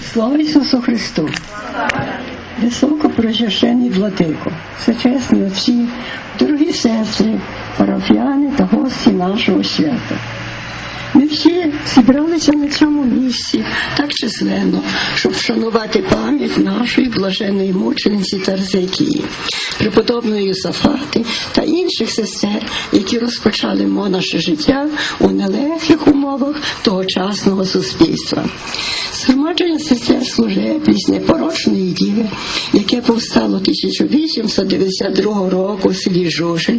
Слава Ісусу Христу! Високо прожащений владико, всечесні отці, дорогі сестри, парафіяни та гості нашого свята. Ми всі зібралися на цьому місці так численно, щоб вшанувати пам'ять нашої блаженої мучениці Тарзекії, преподобної Юсафати та інших сестер, які розпочали монаше життя у нелегких умовах тогочасного суспільства. Згромадження сестер служебність непорочної діви, яке повстало 1892 року в селі Жужель,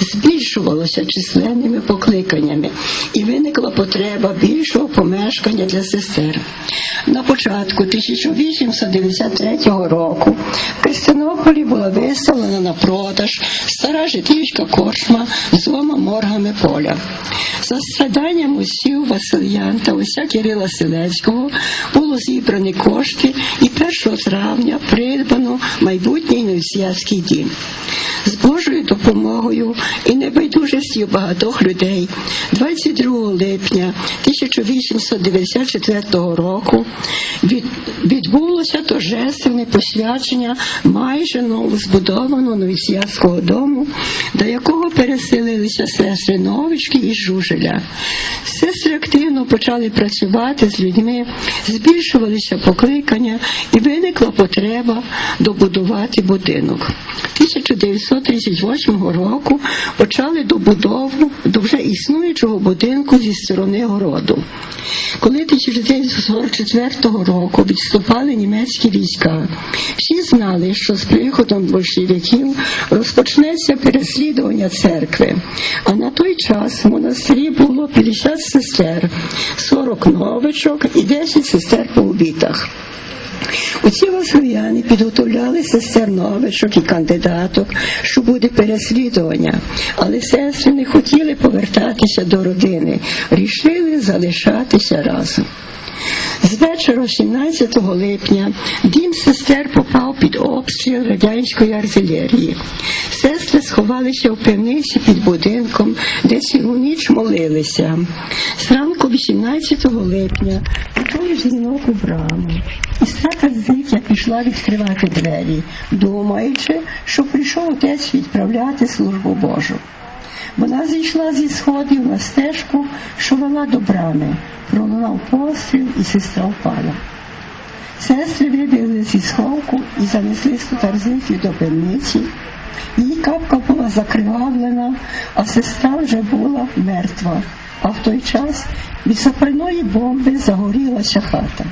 збільшувалося численними покликаннями і виникла потреба більшого помешкання для сестер. На початку 1893 року в Кристинополі була виставлена на продаж стара житівська корчма з двома моргами поля. За страданням усів Васильян та уся Кирила Селецького було зібрані кошти і 1 травня придбано майбутній Новсіявський дім. З Божою допомогою і небайдужістю багатьох людей 22 липня 1894 року від, відбулося торжественне посвячення майже новозбудованого Новосіявського дому, до якого переселилися сестри Новички і Жужеля. Сестри активно почали працювати з людьми, збільшувалися покликання і виникла потреба добудувати будинок. 1938 року почали добудову до вже існуючого будинку зі сторони городу. Коли 1944 року відступали німецькі війська, всі знали, що з приходом большевиків розпочнеться переслідування церкви. А на той час в монастирі було 50 сестер, 40 новичок і 10 сестер по обітах. Оці васильяни підготовляли сестер новичок і кандидаток, що буде переслідування, але сестри не хотіли повертатися до родини, рішили залишатися разом. З вечора 17 липня дім сестер попав під обстріл радянської артилерії. Сестри сховалися в пивниці під будинком, де цілу ніч молилися. Зранку 18 липня почули дзвінок у браму. І сестра Зитя пішла відкривати двері, думаючи, що прийшов отець відправляти службу Божу. Вона зійшла зі сходів на стежку, що вела до брами. Пролунав постріл, і сестра впала. Сестри вибігли зі сховку і занесли стутарзиків до пивниці. Її капка була закривавлена, а сестра вже була мертва. А в той час від запальної бомби загорілася хата.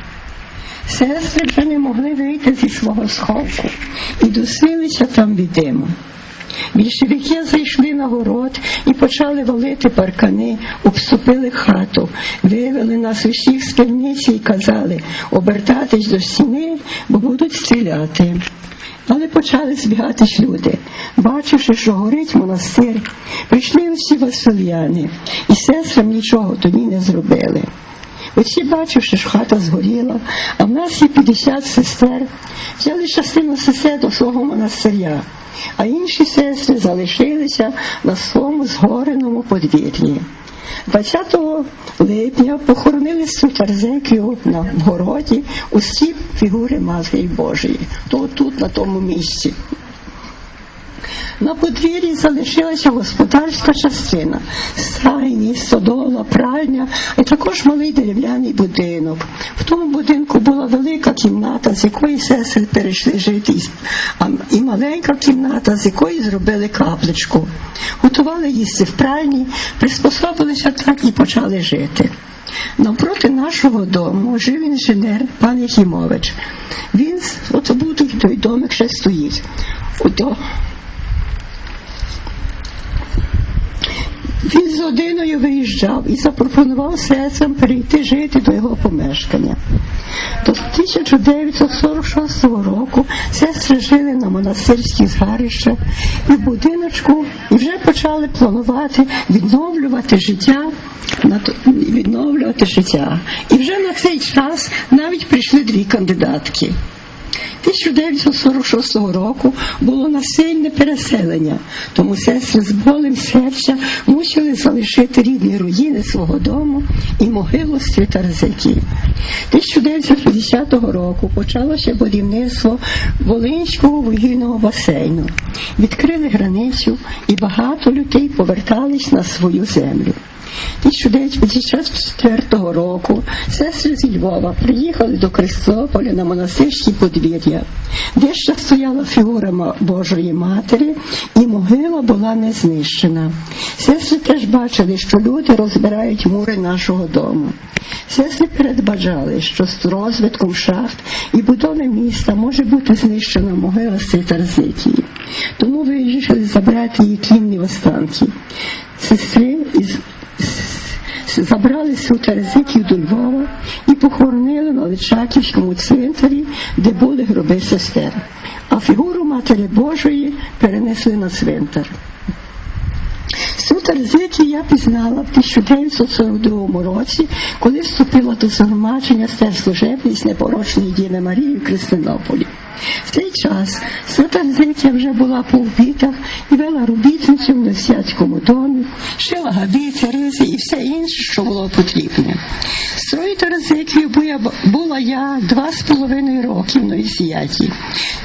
Сестри вже не могли вийти зі свого сховку і дуснилися там від диму. Більшовики зайшли на город і почали валити паркани, обступили хату, вивели нас усіх з пивниці і казали обертатись до стіни, бо будуть стріляти. Але почали збігатись люди, бачивши, що горить монастир, прийшли усі васильяни, і сестрам нічого тоді не зробили. Оці, бачивши, що хата згоріла, а в нас є 50 сестер, взяли частину сестер до свого монастиря, а інші сестри залишилися на своєму згореному подвір'ї. 20 липня похоронили Сутарзекію на городі усі фігури Матері Божої, то тут, на тому місці. На подвір'ї залишилася господарська частина, стайні, стодола, пральня, і також малий дерев'яний будинок. В тому будинку була велика кімната, з якої сестри перейшли жити, і маленька кімната, з якої зробили капличку. Готували їсти в пральні, приспособилися так і почали жити. Навпроти нашого дому жив інженер пан Єхімович. Він от був той домик ще стоїть. Він з родиною виїжджав і запропонував сестрам перейти жити до його помешкання. До 1946 року сестри жили на монастирських згарищах і в будиночку і вже почали планувати відновлювати життя. відновлювати життя. І вже на цей час навіть прийшли дві кандидатки. 1946 року було насильне переселення, тому сестри з болем серця мусили залишити рідні руїни свого дому і могилу Світарзики. 1950 року почалося будівництво Волинського вугільного басейну. Відкрили границю і багато людей повертались на свою землю. 1954 року сестри зі Львова приїхали до Крестополя на монастирські подвір'я, де стояла фігура Божої Матері, і могила була не знищена. Сестри теж бачили, що люди розбирають мури нашого дому. Сестри передбачали, що з розвитком шахт і будови міста може бути знищена могила Ситарзикії. Тому вирішили забрати її кінні останки. Сестри із забрали Сутарзиків до Львова і похоронили на Личаківському цвинтарі, де були гроби сестер. А фігуру Матері Божої перенесли на цвинтар. Суд Арзиті я пізнала в 1942 році, коли вступила до згромадження служебниць непорочної Діви Марії в Крестинополі. В цей час Арзиті вже була по вбітах і вела робітницю в Носяцькому домі, шила габіти, ризи і все інше, що було потрібне. Строїти Арзикію була я два з половиною роки в Новісіяті.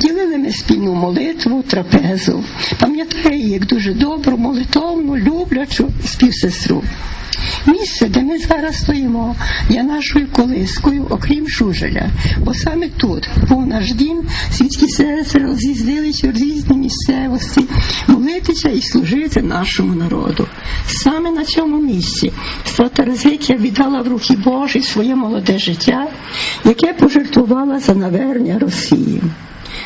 Ділили ми спільну молитву, трапезу. Пам'ятаю як дуже добру, молитовну, люблячу співсестру. Місце, де ми зараз стоїмо, є нашою колискою, окрім Жужеля, бо саме тут був наш дім, світські сестри роз'їздилися в різні місцевості, молитися і служити нашому народу. Саме на цьому місці Стратарзикія віддала в руки Божі своє молоде життя, яке пожертвувала за навернення Росії.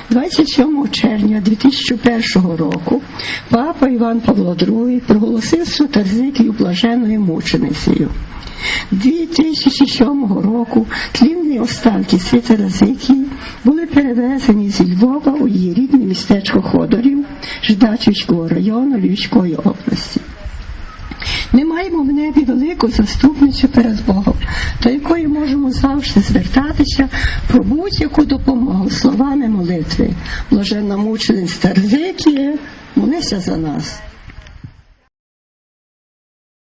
27 червня 2001 року папа Іван Павло II проголосив Сутарзикію блаженною мученицею. 2007 року тлінні останки Світаразикії були перевезені зі Львова у її рідне містечко Ходорів Ждачівського району Львівської області. Ми маємо в небі велику заступницю перед Богом, до якої можемо завжди звертатися про будь-яку допомогу. Блаженна мучениця Тарзикія, молися за нас.